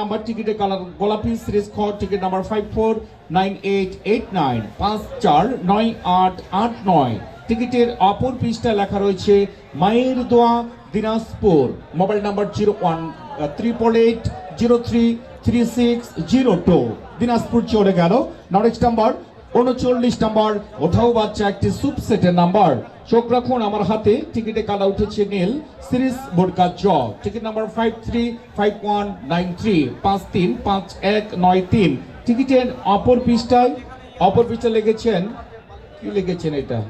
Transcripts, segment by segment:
Number টিকিটের colour গোলাপি series খ ticket number five four nine eight eight nine পাঁচ চার নয় আট আট নয়। টিকিটের অপর পৃষ্ঠায় লেখা রয়েছে, মায়ের দোয়া, Dinajpur. Mobile number zero one triple eight zero three three six zero two Dinajpur চলে গেল। নেক্সট নাম্বার উনচল্লিশ নাম্বার ওঠাও বাচ্চা, একটি সুপ সেটের নাম্বার চোখ রাখুন, আমার হাতে টিকিটে কালা উঠেছে নীল সিরিজ বোরকা জ ticket number five three five one nine three পাঁচ তিন, পাঁচ এক নয় তিন। টিকিটের অপর পৃষ্ঠায় অপর পৃষ্ঠায় লিখেছেন কি লিখেছেন এটা?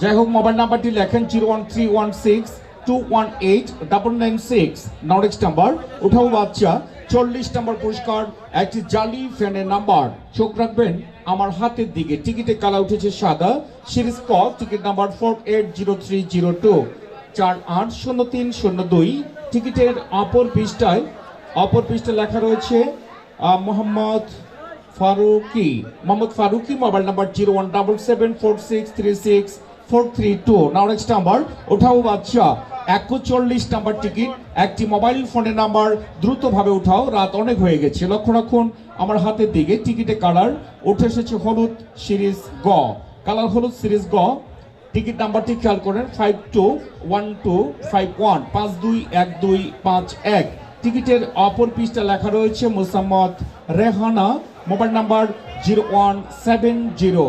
যাই হোক, মোবাইল নাম্বারটি লেখেন zero one three one six two one eight double nine six next number উঠাও বাচ্চা, চল্লিশ নাম্বার পুরস্কার, একটি জালি ফ্যানের নাম্বার। চোখ রাখবেন আমার হাতের দিকে। টিকিটে কালা উঠেছে সাদা, সিরিজ ক ticket number four eight zero three zero two চার আট শূন্য তিন শূন্য দুই টিকিটের অপর পৃষ্ঠায় অপর পৃষ্ঠায় লেখা রয়েছে Mohammad Faruki Mohammad Faruki, mobile number zero one double seven four six three six four three two now next number ওঠাও বাচ্চা। একচল্লিশ নাম্বার টিকিট একটি মোবাইল ফোনের নাম্বার দ্রুতভাবে উঠাও। রাত অনেক হয়ে গেছে। লক্ষ্য রাখুন, আমার হাতের দিকে টিকিটে কালার উঠে এসেছে হলুদ সিরিজ গ। কালার হলুদ সিরিজ গ। টিকিট নাম্বারটি খেয়াল করেন five two one two five one পাঁচ দুই এক দুই পাঁচ এক। টিকিটের অপর পৃষ্ঠা লেখা রয়েছে Mosammat Rehana. Mobile number zero one seven zero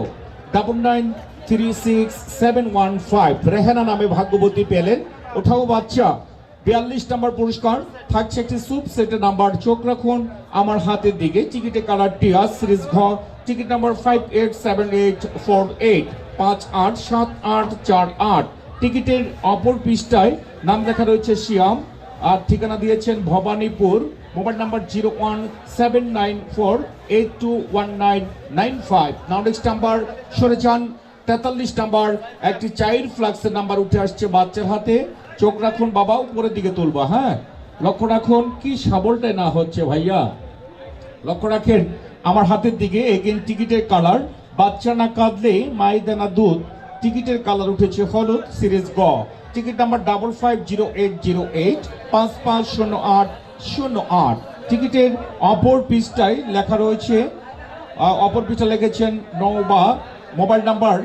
double nine three six seven one five Rehana নামে ভাগ্যবতী পেলেন। ওঠাও বাচ্চা। বিয়াল্লিশ নম্বর পুরস্কার। থাকছে একটি সুপ সেটের নাম্বার। চোখ রাখুন আমার হাতের দিকে। টিকিটে কালার টিয়া সিরিজ ঘ। Ticket number five eight seven eight four eight পাঁচ আট সাত আট চার আট। টিকিটের অপর পৃষ্ঠায় নাম লেখা রয়েছে শিয়াম। আর ঠিকানা দিয়েছেন Bhabanipur. Mobile number zero one seven nine four eight two one nine nine five number সরে যান। তেতাল্লিশ নাম্বার, একটি চাইল্ড ফ্লাক্সের নাম্বার উঠে আসছে বাচ্চার হাতে। চোখ রাখুন বাবা, উপরের দিকে তুলবা হ্যাঁ? লক্ষ্য রাখুন, কি সাবলটাই না হচ্ছে ভাইয়া। লক্ষ্য রাখেন, আমার হাতের দিকে এগেন টিকিটের কালার। বাচ্চা না কাঁদলে মাই দেনা দুধ। টিকিটের কালার উঠেছে হলুদ, সিরিজ গ। Ticket number double five zero eight zero eight, পাঁচ পাঁচ শূন্য আট শূন্য আট। টিকিটের অপর পৃষ্ঠায় লেখা রয়েছে অপর পৃষ্ঠা লিখেছেন নৌবা mobile number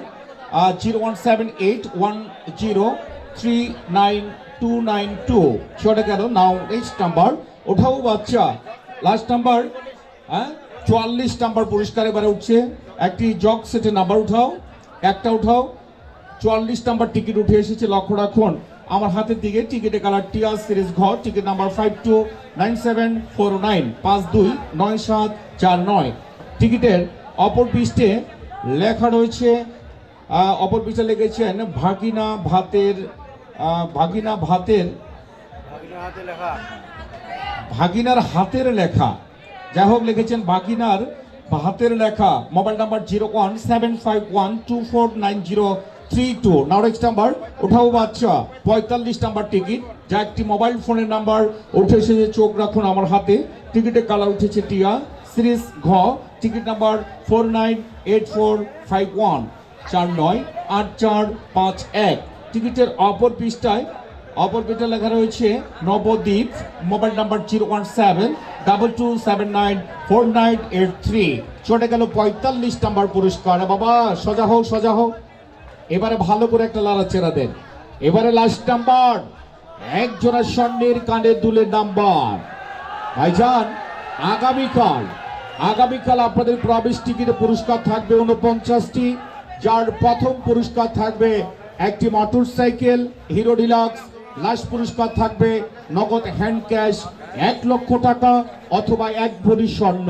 zero one seven eight one zero three nine two nine two চলে গেল নাও নেক্সট নাম্বার ওঠাও বাচ্চা। লাস্ট নাম্বার হ্যাঁ? চুয়াল্লিশ নাম্বার পুরস্কার এবারে উঠছে। একটি জগ সেটে নাম্বার উঠাও। একটা উঠাও। চুয়াল্লিশ নাম্বার টিকিট উঠে এসেছে, লক্ষ্য রাখুন। আমার হাতের দিকে টিকিটে কালার টিয়ার সিরিজ ঘর। Ticket number five two nine seven four nine পাঁচ দুই নয় সাত চার নয়। টিকিটের অপর পৃষ্ঠে লেখা রয়েছে অপর পৃষ্ঠে লিখেছেন ভাগিনা ভাতের ভাগিনা ভাতের, ভাগিনার হাতের লেখা। যাই হোক, লিখেছেন ভাগিনার হাতের লেখা। Mobile number zero one seven five one two four nine zero three two. Next number ওঠাও বাচ্চা। পঁয়তাল্লিশ নাম্বার টিকিট। যা একটি মোবাইল ফোনের নাম্বার, উঠে এসেছে চোখ রাখুন আমার হাতে। টিকিটের কালার উঠেছে টিয়া। সিরিজ ঘ। Ticket number four nine eight four five one. চার নয় আট চার পাঁচ এক। টিকিটের অপর পৃষ্ঠায়, অপর পেটে লেখা রয়েছে Nabadwip, mobile number zero one seven double two seven nine four nine eight three. চলে গেল পঁয়তাল্লিশ নাম্বার পুরস্কার। বাবা, সোজা হোক সোজা হোক এবারে ভালো করে একটা লাড়াচেরা দেন। এবারে লাস্ট নাম্বার এক স্বর্ণের কানে দুলের নাম্বার। ভাইজান, আগামীকাল আগামীকাল আপনাদের প্রবেশ টিকিটে পুরস্কার থাকবে উনপঞ্চাশটি যার প্রথম পুরস্কার থাকবে একটি motorcycle Hero Deluxe. Last পুরস্কার থাকবে নগদ হ্যান্ড ক্যাশ, এক লক্ষ টাকা অথবা এক ভরি স্বর্ণ।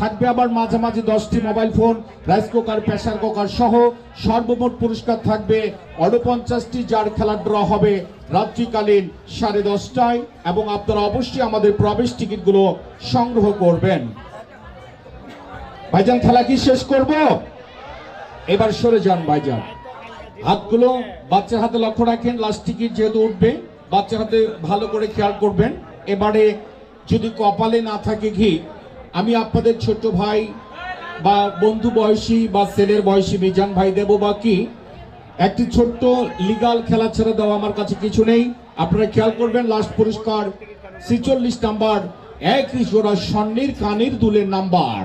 থাকবে আবার মাঝে মাঝে দশটি mobile phone, rice cooker, pressure cooker সহ সর্বমোট পুরস্কার থাকবে অনপঞ্চাশটি যার খেলার ড্র হবে রাত্রিকালীন সাড়ে দশটায় এবং আপনারা অবশ্যই আমাদের প্রবেশ টিকিটগুলো সংগ্রহ করবেন। ভাইজান, খেলা কি শেষ করব? এবার সরে যান ভাইজান। হাতগুলো বাচ্চার হাতে লক্ষ্য রাখেন লাস্ট টিকিট যেহেতু উঠবে, বাচ্চার হাতে ভালো করে খেয়াল করবেন। এবারে যদি কপালে না থাকে ঘি, আমি আপনাদের ছোট ভাই বা বন্ধু বয়সী বা ছেলের বয়সী মিজান ভাই দেব বা কি একটি ছোট্ট লিগাল খেলা ছেড়ে দেওয়া আমার কাছে কিছু নেই। আপনারা খেয়াল করবেন লাস্ট পুরস্কার ছিচল্লিশ নাম্বার একই জোড়া স্বর্ণের কানের দুলের নাম্বার।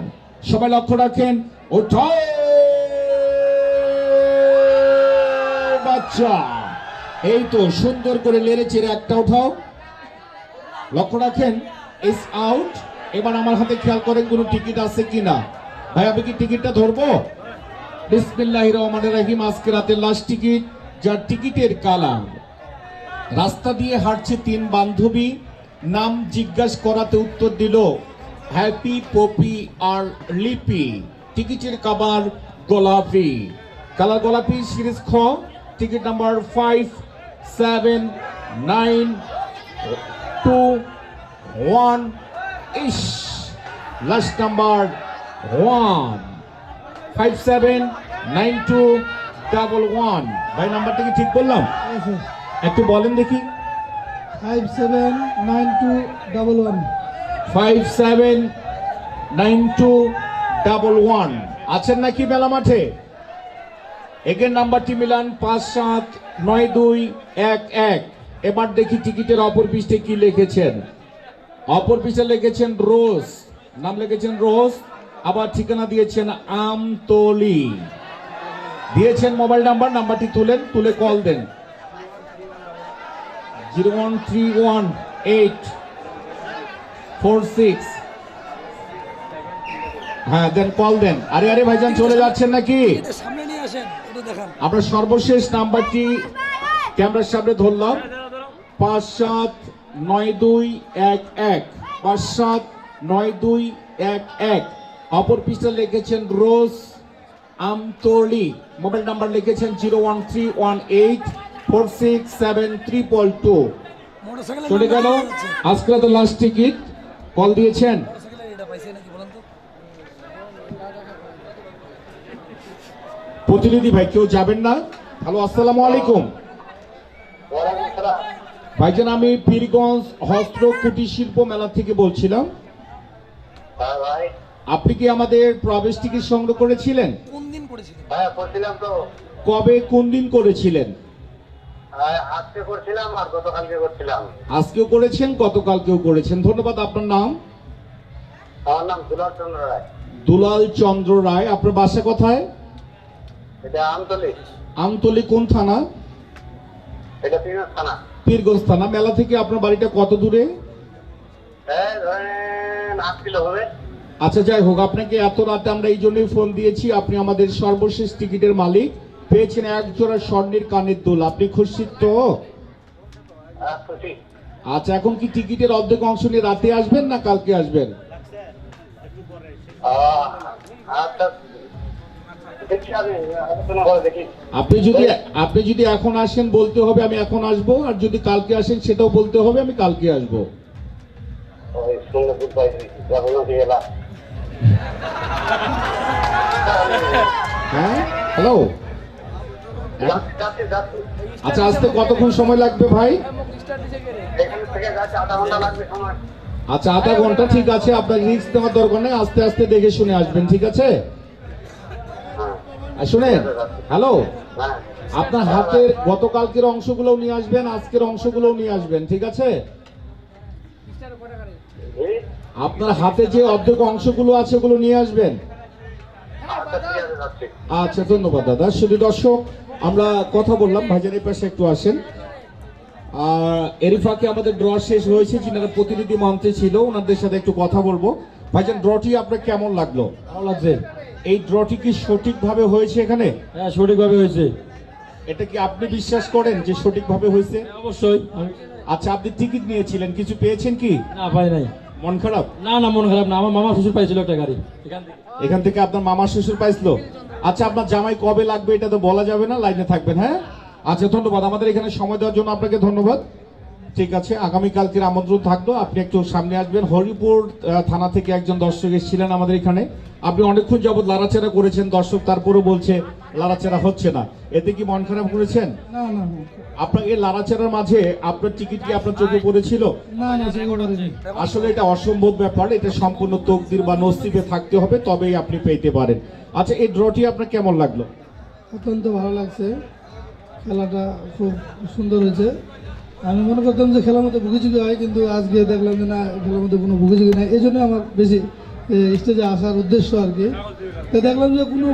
সবাই লক্ষ্য রাখেন ও ওঠাও বাচ্চা এই তো সুন্দর করে লেড়ে চেড়ে একটা উঠাও। লক্ষ্য রাখেন ইস আউট এবার আমার হাতে খেয়াল করেন কোনো টিকিট আছে কিনা। ভাই, আমি কি টিকিটটা ধরবো? বিসমিল্লাহির রহমানির রহিম, আজকে রাতের লাস্ট টিকিট, যার টিকিটের কালার রাস্তা দিয়ে হাঁটছে তিন বান্ধবী, নাম জিজ্ঞাসা করাতে উত্তর দিল হ্যাপি পপি আর লিপি টিকিটের কাবার গোলাপি। কালার গোলাপি, সিরিজ খ। Ticket number five seven nine two one is last number one five seven nine two double one ভাই নাম্বারটা কি ঠিক বললাম? একটু বলেন দেখি। Five seven nine two double one five seven nine two double one আছেন নাকি মেলা মাঠে? এগের নাম্বারটি মিলান পাঁচ সাত নয় দুই এক এক। এবার দেখি টিকিটের অপর পৃষ্ঠে কি লিখেছেন। অপর পৃষ্ঠে লিখেছেন রোজ। নাম লিখেছেন রোজ। আবার ঠিকানা দিয়েছেন আমতলি। দিয়েছেন মোবাইল নাম্বার, নাম্বারটি তুলেন, তুলে কল দেন। Zero one three one eight four six. হ্যাঁ দেন, কল দেন। আরে আরে, ভাইজান, চলে যাচ্ছেন নাকি? আমরা সর্বশেষ নাম্বারটি ক্যামেরার সামনে ধরলাম। পাঁচ সাত নয় দুই এক এক। পাঁচ সাত নয় দুই এক এক। অপর পৃষ্ঠা লিখেছেন রোজ আমতলি। মোবাইল নাম্বার লিখেছেন zero one three one eight four six seven triple two. চলে গেল আজকে তো লাস্ট টিকিট কল দিয়েছেন মোটরসাইকেলের এটা পাইছে নাকি বলেন তো প্রতিনিধি ভাই কেউ যাবেন না? হ্যালো আসসালামু আলাইকুম। ভাইজান আমি পীরগঞ্জ হস্ত্র কুটির শিল্প মেলা থেকে বলছিলাম। হ্যাঁ ভাই আপনি কি আমাদের প্রবেশ টিকিট সংগ্রহ করেছিলেন? কোন দিন করেছিলেন? হ্যাঁ করছিলাম তো। কবে কোন দিন করেছিলেন? হ্যাঁ, আজকে করছিলাম আর গতকালকে করছিলাম। আজকেও করেছেন গতকালকেও করেছেন। ধন্যবাদ আপনার নাম? আমার নাম দুলাল চন্দ্র রায়। দুলাল চন্দ্র রায় আপনার বাসা কোথায়? এটা আমতলি। আমতলি কোন থানা? এটা থানা। পীরগঞ্জ থানা। মেলা থেকে আপনার বাড়িটা কত দূরে? হ্যাঁ ধরেন আট কিলো হবে আচ্ছা যাই হোক আপনাকে এত রাতে আমরা এই জন্যই ফোন দিয়েছি। আপনি আমাদের সর্বশেষ টিকিটের মালিক। পেয়েছেন এক জোড়া স্বর্ণের কানের দুল। আপনি খুশি তো? আচ্ছা এখন কি টিকিটের অর্ধেক অংশ নিয়ে রাতে আসবেন না কালকে আসবেন? আচ্ছা। আপনি যদি আপনি যদি এখন আসেন বলতে হবে আমি এখন আসব আর যদি কালকে আসেন সেটাও বলতে হবে আমি কালকে আসব। হ্যাঁ? হ্যালো? আচ্ছা আসতে কতক্ষণ সময় লাগবে ভাই? আচ্ছা আধা ঘণ্টা ঠিক আছে আপনার রিস্ক নেওয়ার দরকার নেই আস্তে আস্তে দেখে শুনে আসবেন ঠিক আছে? শুনেন, হ্যালো? হ্যাঁ আপনার হাতের গতকালকের অংশগুলোও নিয়ে আসবেন, আজকের অংশগুলোও নিয়ে আসবেন, ঠিক আছে? আপনার হাতে যে অর্ধেক অংশগুলো আছে, ওগুলো নিয়ে আসবেন? আচ্ছা ধন্যবাদ, দাদা। শুধু দর্শক, আমরা কথা বললাম ভাইজানের পাশে একটু আসেন। আর এরই ফাঁকে আমাদের ড্র শেষ হয়েছে, যিনারা প্রতিনিধি মন্ত্রী ছিল, ওনাদের সাথে একটু কথা বলব। ভাইজান ড্রটি আপনার কেমন লাগল? ভালো লাগছে। এই ড্রটি কি সঠিকভাবে হয়েছে এখানে? হ্যাঁ সঠিকভাবে হয়েছে। এটা কি আপনি বিশ্বাস করেন যে সঠিকভাবে হয়েছে? হ্যাঁ, অবশ্যই। আচ্ছা আপনি টিকিট নিয়েছিলেন কিছু পেয়েছেন কি? না পাই নাই। মন খারাপ? না না মন খারাপ না আমার মামা শ্বশুর পাইছিল একটা গাড়ি। এখান থেকে। এখান থেকে আপনার মামা শ্বশুর পাইছিল? আচ্ছা আপনার জামাই কবে লাগবে এটা তো বলা যাবে না লাইনে থাকবেন হ্যাঁ? আচ্ছা ধন্যবাদ। আমাদের এখানে সময় দেওয়ার জন্য আপনাকে ধন্যবাদ। ঠিক আছে আগামী কালকের আমন্ত্রণ থাকল। আপনি একটু সামনে আসবেন। হরিপুর থানা থেকে একজন দর্শক এসেছিলেন আমাদের এখানে। আপনি অনেকক্ষণ যাবত লাড়াচাড়া করেছেন। দর্শক তারপরেও বলছে লাড়াচাড়া হচ্ছে না। এতে কি মন খারাপ করেছেন? এই লাড়াচাড়ার মাঝে আপনার টিকিট কি আপনার চোখে পড়েছিল? আসলে এটা অসম্ভব ব্যাপার। এটা সম্পূর্ণ তকদির বা নসিবে থাকতে হবে তবেই আপনি পেতে পারেন। আচ্ছা এই ড্রটি আপনার কেমন লাগল? অত্যন্ত ভালো লাগছে। খেলাটা খুব সুন্দর হয়েছে। আমি মনে করতাম যে খেলার মধ্যে ভুগিচুগি হয়, কিন্তু আজকে দেখলাম যে না, খেলার মধ্যে কোনো ভুগিচুগি নাই। এই জন্য আমার বেশি স্টেজে আসার উদ্দেশ্য আর কি। তো দেখলাম যে কোনো